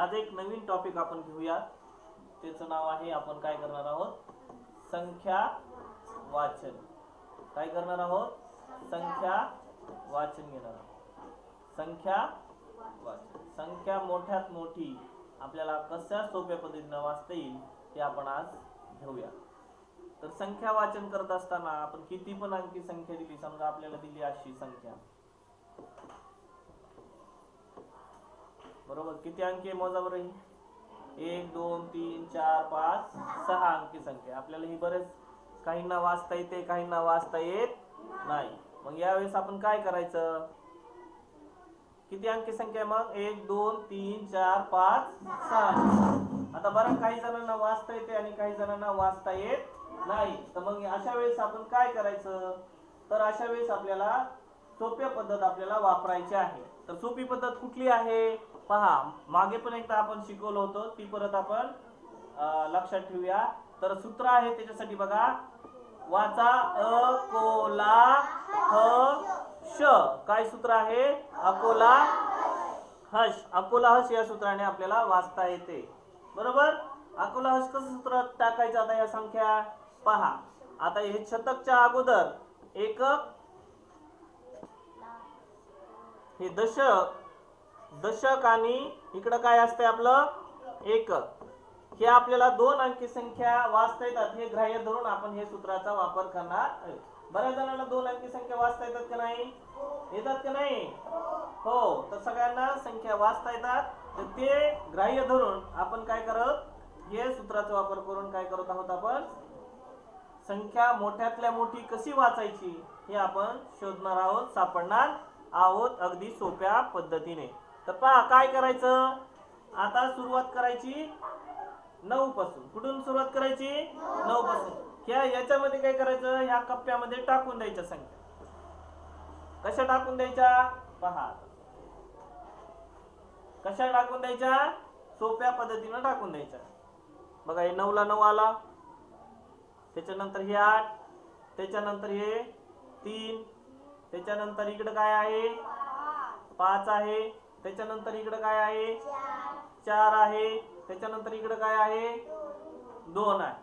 आज एक नवीन टॉपिक आपण घेऊया. त्याचं नाव आहे आपण काय करणार आहोत? संख्या वाचन. काय करणार आहोत? संख्या वाचन घेणार आहोत. संख्या वाचन. संख्या मोठ्यात मोठी आपल्याला कशा सोप्या पद्धतीनं वाचता येईल ते आपण आज घेऊया. तर संख्या वाचन करत असताना आपण किती पण अंकी संख्या दिली समजा आपल्याला दिली अशी संख्या. बरोबर? किती अंकी आहे मोजा बरं ही एक दोन तीन चार पाच सहा अंकी संख्या. आपल्याला ही बरेच काहींना वाचता येते काहींना वाचता येत नाही. मग यावेळेस आपण काय करायचं? किती अंकी संख्या आहे मग? एक दोन तीन चार पाच सहा आता बरं काही जणांना वाचता येते आणि काही जणांना वाचता येत नाही. तर मग अशा वेळेस आपण काय करायचं? तर अशा वेळेस आपल्याला सोप्या पद्धत आपल्याला वापरायची आहे. तर सोपी पद्धत कुठली आहे? पहा मागे पण एकदा आपण शिकवलं होतं ती परत आपण लक्षात ठेवूया. तर सूत्र आहे त्याच्यासाठी बघा. वाचा अकोला ह श. काय सूत्र आहे? अकोला हश. अकोला हश या सूत्राने आपल्याला वाचता येते. बरोबर? अकोला हश कसं सूत्र टाकायचं आता या संख्या? पहा. आता हे शतकच्या अगोदर एकक हे दशक दशक आणि इकडं काय असतंय आपलं? एकक हे आपल्याला दोन अंकी संख्या वाचता येतात. हे ग्राह्य धरून आपण हे सूत्राचा वापर करणार बऱ्याच जणांना दोन अंकी संख्या वाचता येतात की नाही? येतात की नाही? हो. तर सगळ्यांना संख्या वाचता येतात. तर ते ग्राह्य धरून आपण काय करत? हे सूत्राचा वापर करून काय करत आहोत आपण? संख्या मोठ्यातल्या मोठी कशी वाचायची हे आपण शोधणार आहोत सापडणार आहोत अगदी सोप्या पद्धतीने. तर पहा काय करायचं? आता सुरुवात करायची नऊ पासून कुठून सुरुवात करायची? नऊ पासून ह्या याच्यामध्ये काय करायचं? ह्या कप्प्यामध्ये टाकून द्यायच्या संख्या. कशा टाकून द्यायच्या? पहा. कशा टाकून द्यायच्या? सोप्या पद्धतीनं टाकून द्यायच्या. बघा हे नऊला नऊ आला. त्याच्यानंतर हे आठ. त्याच्यानंतर हे तीन. त्याच्यानंतर इकडं काय आहे? पाच आहे. त्याच्यानंतर इकडं काय आहे? चार. आहे. त्याच्यानंतर इकडं काय आहे? दोन आहे.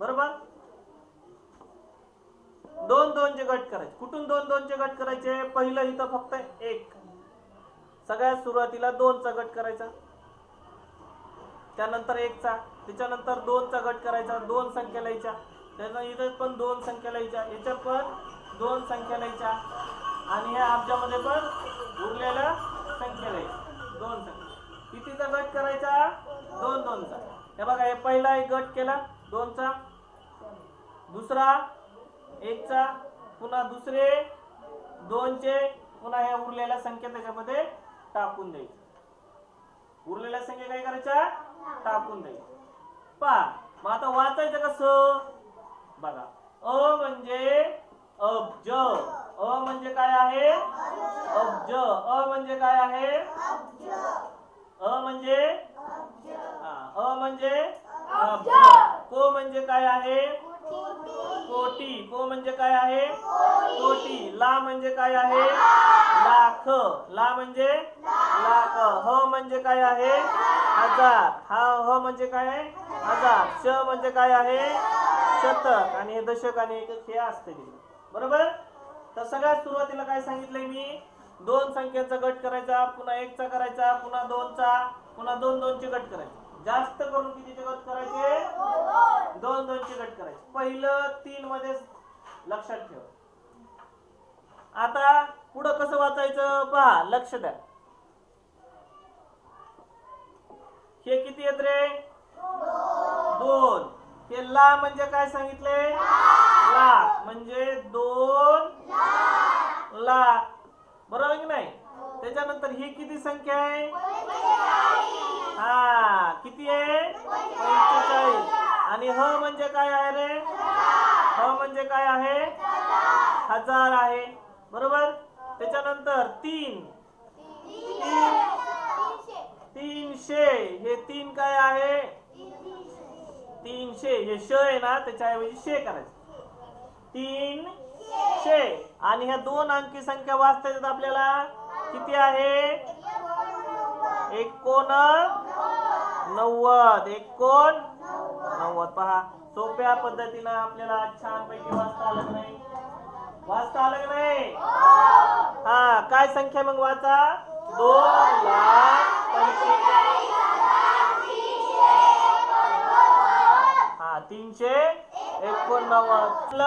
बरोबर? दोन दोनचे गट करायचे. कुठून दोन दोनचे गट करायचे? पहिलं इथं फक्त एक. सगळ्यात सुरुवातीला दोनचा गट करायचा. त्यानंतर एकचा. त्याच्यानंतर दोनचा गट करायचा. दोन संख्या लिहायच्या. त्याच्या इथे पण दोन संख्या लिहायच्या. याच्यात पण दोन संख्या लिहायच्या. आणि ह्या अब्जामध्ये पण उरलेल्या संख्या दोन संख्या. कितीचा गट करायचा? दोन दोनचा हे बघा हे पहिला एक गट केला दोनचा दुसरा एकचा पुन्हा दुसरे दोनचे पुन्हा ह्या उरलेल्या संख्या त्याच्यामध्ये टाकून द्यायचे. उरलेल्या संख्या काय करायच्या? टाकून द्यायच्या पहा मग आता वाचायचं कसं? बघा अ म्हणजे अब्ज. अ म्हणजे काय आहे? अब्ज. अ म्हणजे काय आहे? अ म्हणजे? हा, अ म्हणजे? अब्ज. को म्हणजे काय आहे? कोटी. को म्हणजे काय आहे? कोटी. ला म्हणजे काय आहे? लाख. ला म्हणजे? लाख. ह म्हणजे काय आहे? हजार. हा ह म्हणजे काय आहे? हजार. श म्हणजे काय आहे? शतक. आणि हे दशक आणि एकक हे असते. बरोबर? तर सगळ्यात सुरुवातीला काय सांगितलंय मी? दोन संख्यांचा गट करायचा पुन्हा एकचा करायचा पुन्हा दोनचा पुन्हा दोन दोनचे गट करायचे. जास्त करून कितीचे गट करायचे? दोन दोनचे गट करायचे. पहिलं तीन मध्ये लक्षात ठेव. आता पुढं कसं वाचायचं? पहा लक्ष द्या. हे किती येत रे? दोन. हे ला म्हणजे काय सांगितले लाख. म्हणजे दोन लाख. बरोबर की नाही? त्याच्यानंतर ही किती संख्या आहे? हा किती आहे? पंचेचाळीस. आणि ह म्हणजे काय आहे रे? ह म्हणजे काय आहे? हजार आहे. बरोबर? त्याच्यानंतर तीन तीन. तीनशे. हे तीन काय आहे? तीनशे. हे श आहे ना त्याच्याऐवजी शे करायचं. तीन शे. आणि ह्या दोन अंकी संख्या वाचता येतात आपल्याला. किती आहे? एकोण नव्वद. एकोण नव्वद. पहा सोप्या पद्धतीनं आपल्याला छानपैकी वाचता आलं नाही? वाचता आलं नाही? हा काय संख्या मग वाचा? दोन लाख हा तीनशे एकोणनव्वद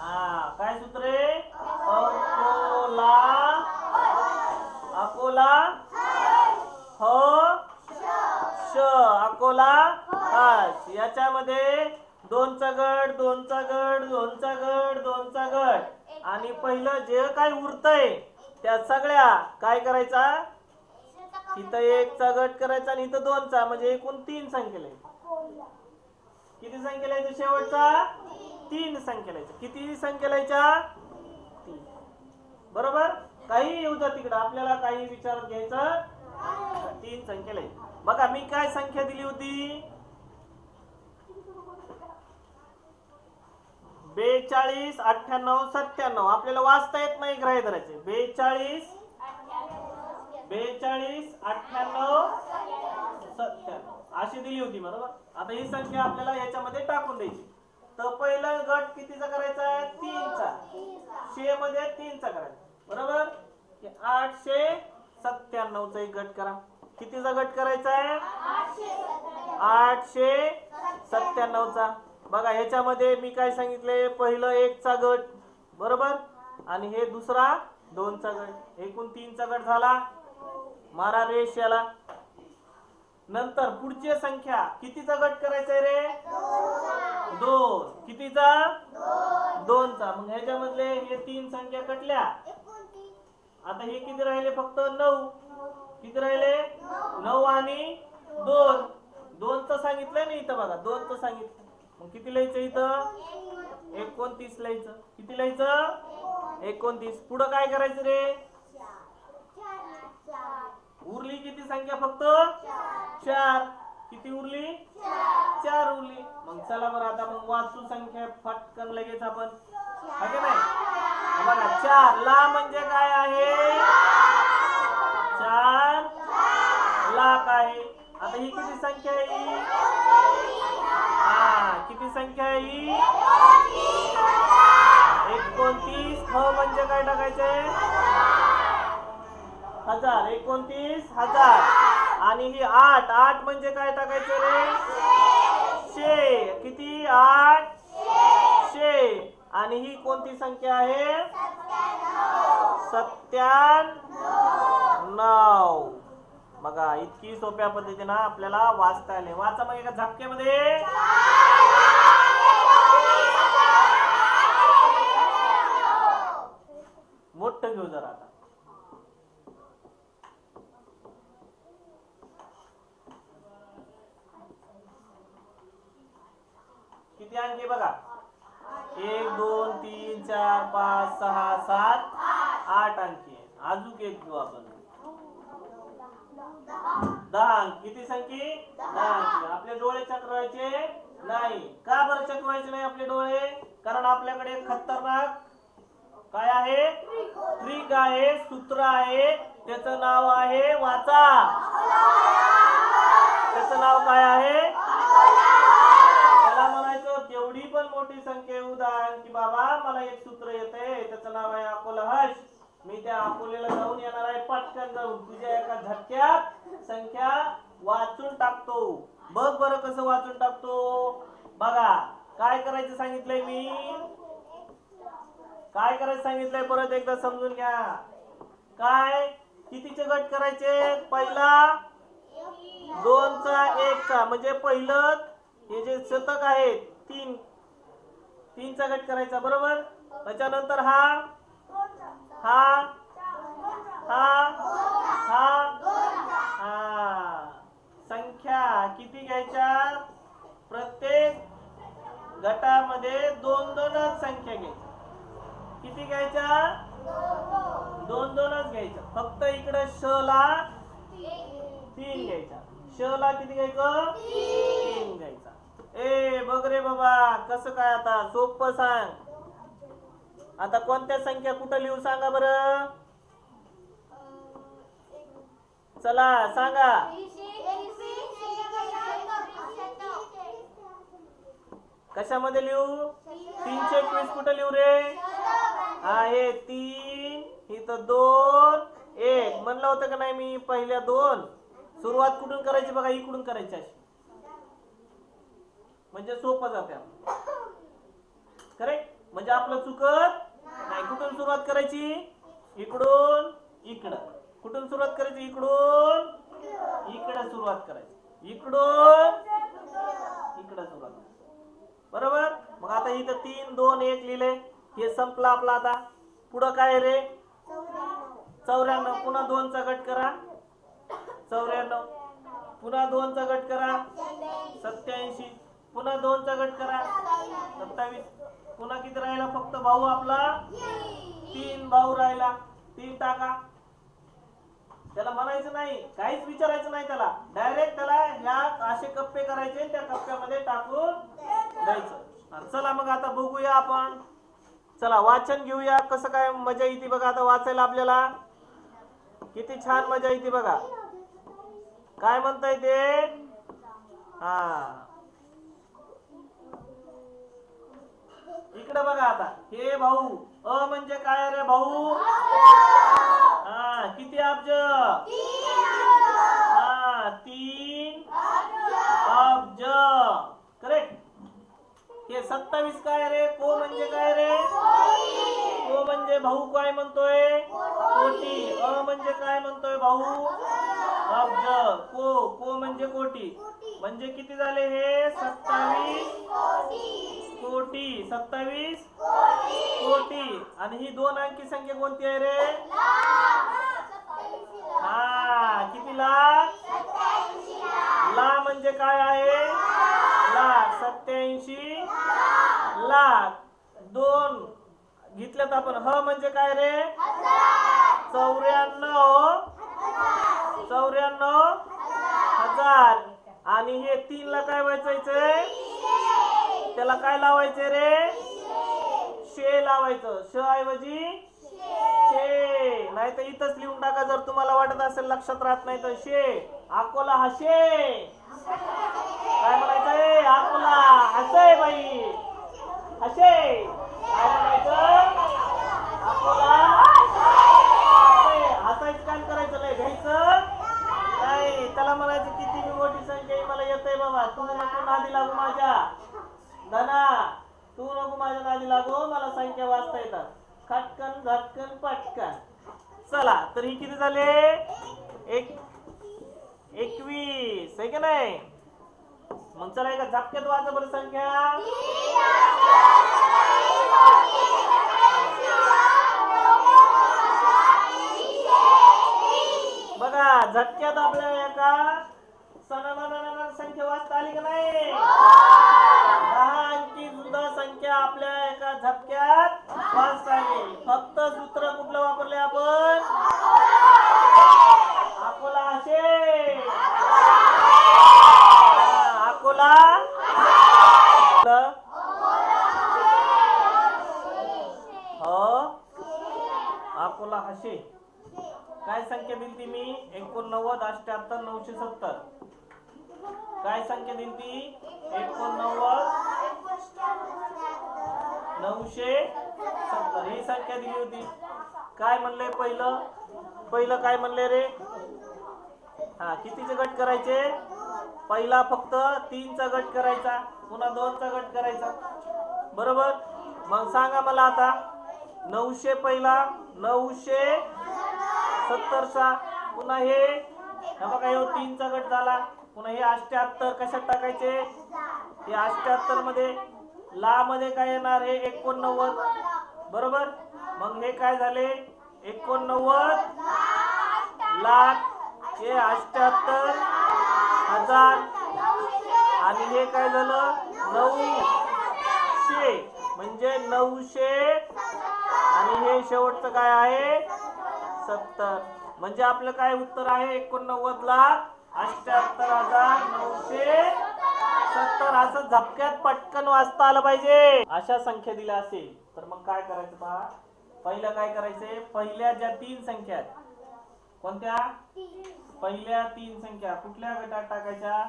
हा काय सूत्र आहे अकोला अकोला? हो? श. अकोला? हस. याच्यामध्ये दोनचा गट दोनचा गट दोनचा गट दोनचा गट आणि पहिलं जे काय उरतंय त्या सगळ्या काय करायचा? इथं एकचा गट करायचा आणि इथं दोनचा म्हणजे एकूण तीन संख्येला. किती संख्येला यायचं शेवटचा? तीन. संख्येला यायचं किती संख्येला यायच्या? तीन. बरोबर? काही येऊ द्या तिकडं. आपल्याला काही विचारात घ्यायचं तीन संख्येला बघा मी काय संख्या दिली होती? बेचाळीस अठ्ठ्याण्णव सत्त्याण्णव. आपल्याला वाचता येत नाही ग्राह्य धरायचे बेचाळीस बेचाळीस अठ्ठ्याण्णव सत्त्याण्णव. अशी दिली होती बरोबर? आता ही संख्या आपल्याला याच्यामध्ये टाकून द्यायची. तर पहिलं गट कितीचा करायचा आहे? तीनचा. शे मध्ये तीनचा करायचा. बरोबर? आठशे सत्त्याण्णवचा एक गट करा. कितीचा गट करायचा आहे? आठशे सत्त्याण्णवचा. बघा ह्याच्यामध्ये मी काय सांगितले? पहिलं एकचा गट बरोबर? आणि हे दुसरा दोनचा गट. एकूण तीनचा गट झाला. मारा रेश याला. नंतर पुढची संख्या. कितीचा गट करायचा आहे रे? दोन. कितीचा? दोनचा. मग ह्याच्यामधले हे तीन संख्या कटल्या. आता हे किती राहिले? फक्त नऊ. किती राहिले? नऊ आणि दोन. दोनचं सांगितलंय ना इथं बघा. दोनचं सांगितलं. मग किती लिहायचं इथं? एकोणतीस लिहायचं. किती लिहायचं? एकोणतीस. पुढं काय करायचं रे? उरली किती संख्या फक्त? चार. किती उरली? चार उरली. मग चला बरं आता मग वाचू संख्या. फटकन लगेच आपण. नाही? बघा चार ला म्हणजे काय आहे? चार लाख आहे. आता ही किती संख्या आहे? ही हा किती संख्या आहे ही? एकोणतीस. ह म्हणजे काय टाकायचंय? हजार. एकोणतीस हजार. आणि ही आठ. आठ म्हणजे काय टाकायचं रे? शे. किती? आठ? शे. आणि ही कोणती संख्या आहे? सत्त्याण्णव. बघा इतकी सोप्या पद्धतीनं आपल्याला वाचता आले. वाचा मग एका झपक्यामध्ये मोठं घेऊ जरा आता. किती आणखी बघा? एक दोन तीन चार पाच सहा सात आठ अंकी अजून एक घेऊ आपण. दहा अंक. किती संख्ये? दहा अंकी. आपले डोळे चक्रवायचे नाही. का बरं चक्रायचे नाही आपले डोळे? कारण आपल्याकडे खतरनाक काय आहे? ट्रिक आहे सूत्र आहे. त्याचं नाव आहे वाचा. त्याचं नाव काय आहे त्याला म्हणायचं केवढी पण मोठी संख्या येऊ द्या की बाबा मला एक सूत्र येत आहे त्याचं नाव आहे अकोला हर्ष. मी त्या अकोलेला जाऊन येणार आहे पटकन जाऊन. तुझ्या एका झटक्यात संख्या वाचून टाकतो. बघ बरं कसं वाचून टाकतो. बघा काय करायचं सांगितलंय मी? काय करायचं सांगितलंय परत एकदा समजून घ्या. काय? कितीचे गट करायचे? पहिला? दोनचा एकचा. म्हणजे पहिलं हे जे शतक आहे तीन. तीनचा गट करायचा बरोबर? त्याच्यानंतर हा? हा? हा? हा? हा. संख्या किती घ्यायच्या प्रत्येक गटामध्ये दोन दोनच संख्या घ्यायच्या. किती घ्यायच्या दोन दोनच घ्यायच्या. फक्त इकडे श ला तीन घ्यायचा. श ला किती घ्यायचं? तीन घ्यायचा. ए बघ रे बाबा कसं काय आता? सोपं सांग. आता कोणत्या संख्या कुठं लिहू सांगा बरं? चला सांगा. कशामध्ये लिहू? तीनशे एकवीस कुठं लिहू रे? आहे तीन. इथं दोन. एक. म्हणलं होतं का नाही मी? पहिल्या दोन. सुरुवात कुठून करायची बघा इकडून करायची अशी. म्हणजे सोपं जाते करेक्ट म्हणजे आपलं चुकत नाही. कुठून सुरुवात करायची? इकडून इकडं. कुठून सुरुवात करायची? इकडून इकडं सुरुवात करायची. इकडून इकडं सुरुवात बरोबर? मग आता इथं तीन दोन एक लिहिले. हे संपलं आपलं आता. पुढं काय रे? चौऱ्याण्णव. पुन्हा दोनचा गट करा. चौऱ्याण्णव. पुन्हा दोनचा गट करा. सत्याऐंशी. पुन्हा दोनचा गट करा. सत्तावीस. पुन्हा किती राहिला फक्त भाऊ आपला? तीन भाऊ राहिला. तीन टाका. त्याला म्हणायचं नाही. काहीच विचारायचं नाही त्याला. डायरेक्ट त्याला ह्या असे कप्पे करायचे त्या कप्प्यामध्ये टाकून द्यायचं. चला मग आता बघूया आपण. चला वाचन घेऊया. कसं काय मजा येते बघा आता वाचायला आपल्याला. किती छान मजा येते बघा. काय म्हणताय ते? हा. इकडे बघा आता. हे भाऊ अ म्हणजे काय रे भाऊ? हा किती अब्ज? हा तीन अब्ज. करेक्ट हे सत्तावीस काय रे? को म्हणजे काय रे? को म्हणजे भाऊ काय म्हणतोय? कोटी. अ म्हणजे काय म्हणतोय भाऊ? अब्ज. को को म्हणजे कोटी. म्हणजे किती झाले हे? सत्तावीस. कोटी सत्तावीस? कोटी. आणि ही दोन अंकी संख्या कोणती आहे रे? हा किती लाख? ला म्हणजे काय आहे? लाख. सत्याऐंशी लाख. दोन घेतल्यात आपण. ह म्हणजे काय रे? चौऱ्याण्णव. चौऱ्याण्णव. हजार. आणि हे तीन ला काय वाचायचंय त्याला काय लावायचे रे? शे लावायचं. श ऐवजी? शे. नाही तर इथंच लिहून टाका जर तुम्हाला वाटत असेल लक्षात राहत नाही तर शे. अकोला हसे काय म्हणायचंय अकोला हसय बाई. हसे काय म्हणायचं? अकोला हसायचं काय करायचं? लय घ्यायचं? नाही त्याला म्हणायचं किती बी मोठी संख्या मला येतंय बाबा. तू नको नादी लागू माझ्या. धना तू नको माझ्या नादी लागू मला संख्या वाचता येतात. खटकन झटकन पटकन. चला तर हे किती झाले? एक एकवीस. आहे का नाही? मग चला एका झपक्यात वाचा बरं संख्या. बघा झटक्यात आपल्या एका सणाना संख्या वाचता आली का नाही? सुद्धा संख्या आपल्या एका झपक्यात वाचता फक्त सूत्र कुठलं वापरले आपण? अकोला असे. अकोला. हो. अकोला हशे काय संख्या दिली मी? एकोणनव्वद अष्ट्याहत्तर नऊशे सत्तर. काय संख्या दिली एकोणनव्वद. नऊशे सत्तर. ही संख्या दिली होती. काय म्हणले पहिलं? पहिलं काय म्हणले रे? हा कितीचे गट करायचे? पहिला फक्त तीनचा गट करायचा पुन्हा दोनचा गट करायचा. बरोबर? मग सांगा मला आता. नऊशे पहिला नऊशे सत्तरचा पुन्हा हे. बघा हे तीनचा गट झाला. पुन्हा हे अष्ट्याहत्तर कशात टाकायचे? हे अष्ट्याहत्तरमध्ये ला मध्ये काय येणार हे एकोणनव्वद. बरोबर? मग हे काय झाले? एकोणनव्वद. लाख. हे अष्ट्याहत्तर हजार. आणि हे काय झालं? नऊशे. म्हणजे नऊशे. आणि हे शेवटचं काय आहे? सत्तर. म्हणजे आपलं काय उत्तर आहे? एकोणनव्वद लाख. अष्ट्याहत्तर हजार नऊशे तर असं झपक्यात पटकन वाचता आलं पाहिजे. अशा संख्या दिल्या असेल तर मग काय करायचं पहा? पहिलं काय करायचंय? पहिल्या ज्या तीन संख्या आहेत कोणत्या? पहिल्या तीन संख्या. कुठल्या गटात टाकायच्या?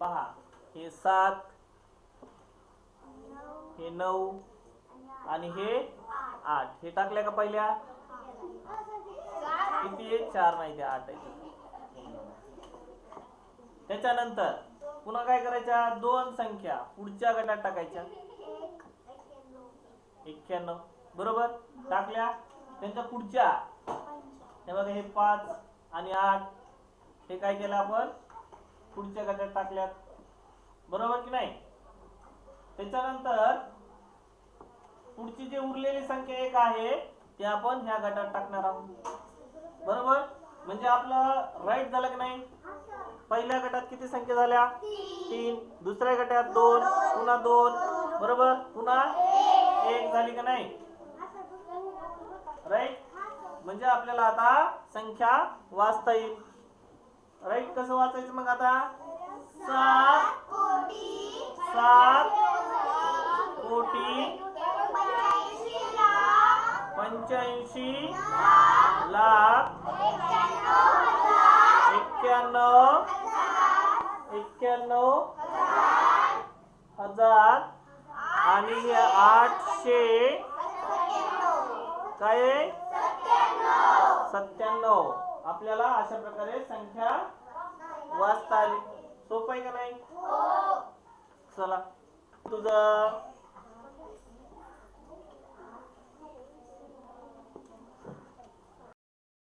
पहा हे सात हे नऊ आणि हे आठ. हे टाकल्या का पहिल्या? किती आहे? चार नाही ते आठ आहे. त्याच्यानंतर पुन्हा काय करायच्या? दोन संख्या पुढच्या गटात टाकायच्या. एक्क्याण्णव. बरोबर? टाकल्या. त्यांच्या पुढच्या. हे बघा हे पाच आणि आठ. हे काय केलं आपण? पुढच्या गटात टाकल्यात. बरोबर की नाही? त्याच्यानंतर पुढची जी उरलेली संख्या एक आहे ती आपण ह्या गटात टाकणार आहोत. बरोबर? म्हणजे आपलं राईट झालं की नाही? पहिल्या गटात किती संख्या झाल्या? तीन. दुसऱ्या गटात दोन. पुन्हा दोन. बरोबर? पुन्हा एक झाली का नाही? राईट म्हणजे आपल्याला आता संख्या वाचता येईल. राईट कसं वाचायचं मग आता? सात सात कोटी पंच्याऐंशी लाख. एक्क्याण्णव एक्क्याण्णव हजार आणि हे आठशे काय सत्त्याण्णव. आपल्याला अशा प्रकारे संख्या वाचता आली. सोपं आहे का नाही? चला. तुझं